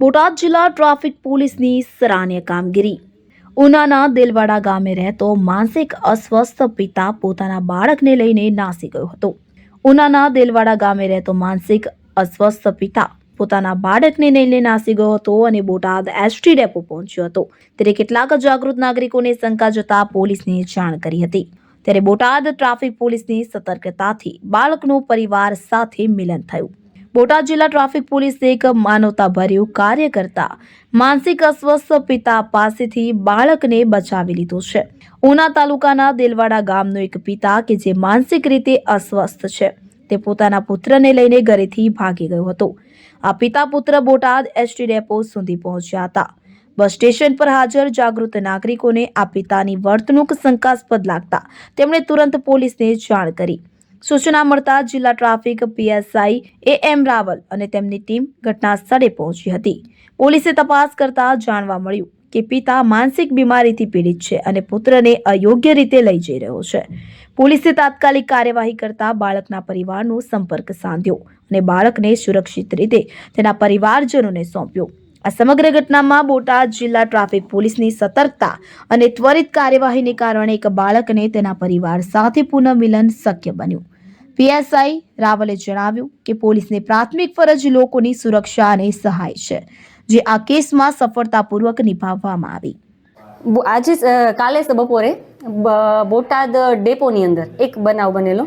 બોટાદ જિલ્લા ટ્રાફિક પોલીસની સરાહનીય કામગીરી. ઉનાના દેલવાડા ગામે રહેતો માનસિક અસ્વસ્થ પિતા પોતાના બાળકને લઈને નાસી ગયો હતો. ઉનાના દેલવાડા ગામે રહેતો માનસિક અસ્વસ્થ પિતા પોતાના બાળકને લઈને નાસી ગયો હતો અને બોટાદ એસટી ડેપો પહોંચ્યો હતો. ત્યારે કેટલાક જાગૃત નાગરિકોને શંકા જતા પોલીસને જાણ કરી હતી. ત્યારે બોટાદ ટ્રાફિક પોલીસની સતર્કતાથી બાળકનું પરિવાર સાથે મિલન થયું. બોટાદ જિલ્લા ટ્રાફિક પોલીસે એક માનવતાભર્યું કાર્ય કરતા માનસિક અસ્વસ્થ પિતા પાસેથી બાળકને બચાવી લીધું છે. ઉના તાલુકાના દેલવાડા ગામનો એક પિતા કે જે માનસિક રીતે અસ્વસ્થ છે, તે પોતાના પુત્રને લઈને ઘરેથી ભાગી ગયો હતો. આ પિતા પુત્ર બોટાદ એસટી ડેપો સુધી પહોંચ્યા હતા. બસ સ્ટેશન પર હાજર જાગૃત નાગરિકોને આ પિતાની વર્તણૂક શંકાસ્પદ લાગતા તેમણે તુરંત પોલીસને જાણ કરી. સૂચના મળતા જિલ્લા traffic PSI A M Raval અને તેમની ટીમ ઘટના સ્થળે પહોંચી હતી. પોલીસે તપાસ કરતા જાણવા મળ્યું કે પિતા માનસિક બીમારીથી પીડિત છે અને પુત્રને અયોગ્ય રીતે લઈ જઈ રહ્યો છે. પોલીસે તાત્કાલિક કાર્યવાહી કરતા બાળકના પરિવારનો સંપર્ક સાધ્યો અને બાળકને સુરક્ષિત રીતે તેના પરિવારજનોને સોંપ્યો. આ સમગ્ર ઘટનામાં બોટાદ જિલ્લા ટ્રાફિક પોલીસની સતર્કતા અને ત્વરિત કાર્યવાહીને કારણે એક બાળકને તેના પરિવાર સાથે પુનઃમિલન શક્ય બન્યું. પીએસઆઈ રાવલે જણાવ્યું કે પોલીસની પ્રાથમિક ફરજ લોકોની સુરક્ષા અને સહાય છે, જે આ કેસમાં સફળતાપૂર્વક નિભાવવામાં આવી. આજે કાલે બપોરે બોટાદ ડેપોની અંદર એક બનાવ બનેલો.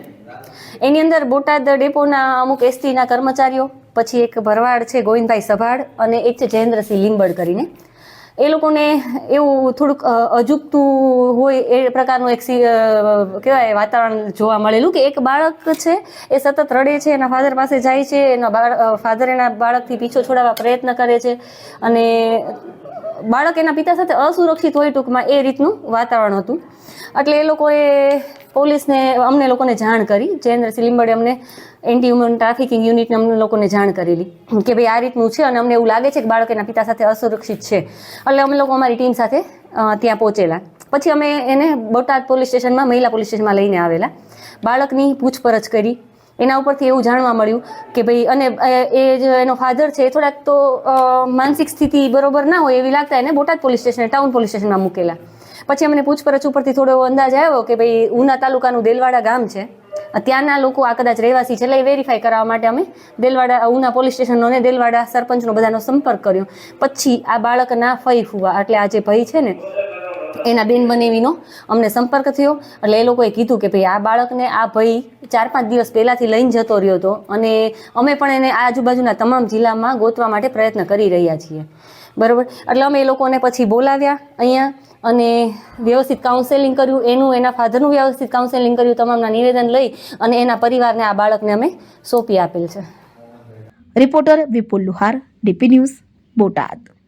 એની અંદર બોટાદ ડેપોના અમુક એસટીના કર્મચારીઓ, પછી એક ભરવાડ છે ગોવિંદભાઈ સભાડ અને એક છે જયેન્દ્રસિંહ લીંબડ કરીને. એ લોકોને એવું થોડુંક અજુકતું હોય એ પ્રકારનું એક કહેવાય વાતાવરણ જોવા મળેલું કે એક બાળક છે, એ સતત રડે છે, એના ફાધર પાસે જાય છે, એના ફાધર એના બાળકથી પીછો છોડાવવા પ્રયત્ન કરે છે અને બાળક એના પિતા સાથે અસુરક્ષિત હોય ટૂંકમાં એ રીતનું વાતાવરણ હતું. એટલે એ લોકોએ પોલીસને અમને લોકોને જાણ કરી જયેન્દ્રસિંહ લીંબડે અમને એન્ટી હ્યુમન ટ્રાફિકિંગ યુનિટને અમને લોકોને જાણ કરેલી. કે ભાઈ આ રીતનું છે અને અમને એવું લાગે છે કે બાળક એના પિતા સાથે અસુરક્ષિત છે. એટલે અમે લોકો અમારી ટીમ સાથે ત્યાં પહોંચેલા. પછી અમે એને બોટાદ પોલીસ સ્ટેશનમાં, મહિલા પોલીસ સ્ટેશનમાં લઈને આવેલા. બાળકની પૂછપરછ કરી. એના ઉપરથી એવું જાણવા મળ્યું કે ભાઈ અને એ જે એનો ફાધર છે એ થોડાક તો માનસિક સ્થિતિ બરોબર ના હોય એવી લાગતા એને Botad police station town police સ્ટેશનમાં મૂકેલા. પછી અમને પૂછપરછ ઉપરથી થોડો અંદાજ આવ્યો કે ભાઈ, ઉના તાલુકાનું દેલવાડા ગામ છે. ત્યાંના લોકો આ કદાચ રહેવાસી છે, એટલે એ વેરીફાઈ કરવા માટે અમે દેલવાડા ઉના પોલીસ સ્ટેશનનો અને દેલવાડા સરપંચનો બધાનો સંપર્ક કર્યો. પછી આ બાળકના ફઈ ફુવા, એટલે આ જે ભાઈ છે ને, એના બેન બનેવીનો અમને સંપર્ક થયો. એટલે એ લોકોએ કીધું કે ભાઈ, આ બાળકને આ ભાઈ ચાર પાંચ દિવસ પહેલાંથી લઈને જતો રહ્યો હતો અને અમે પણ એને આજુબાજુના તમામ જિલ્લામાં ગોતવા માટે પ્રયત્ન કરી રહ્યા છીએ. બરાબર? એટલે અમે એ લોકોને પછી બોલાવ્યા અહીંયા અને વ્યવસ્થિત કાઉન્સેલિંગ કર્યું. એનું, એના ફાધરનું વ્યવસ્થિત કાઉન્સેલિંગ કર્યું, તમામના નિવેદન લઈ અને એના પરિવારને, આ બાળકને અમે સોંપી આપેલ છે. Reporter Vipul Luhar, DP news Botad.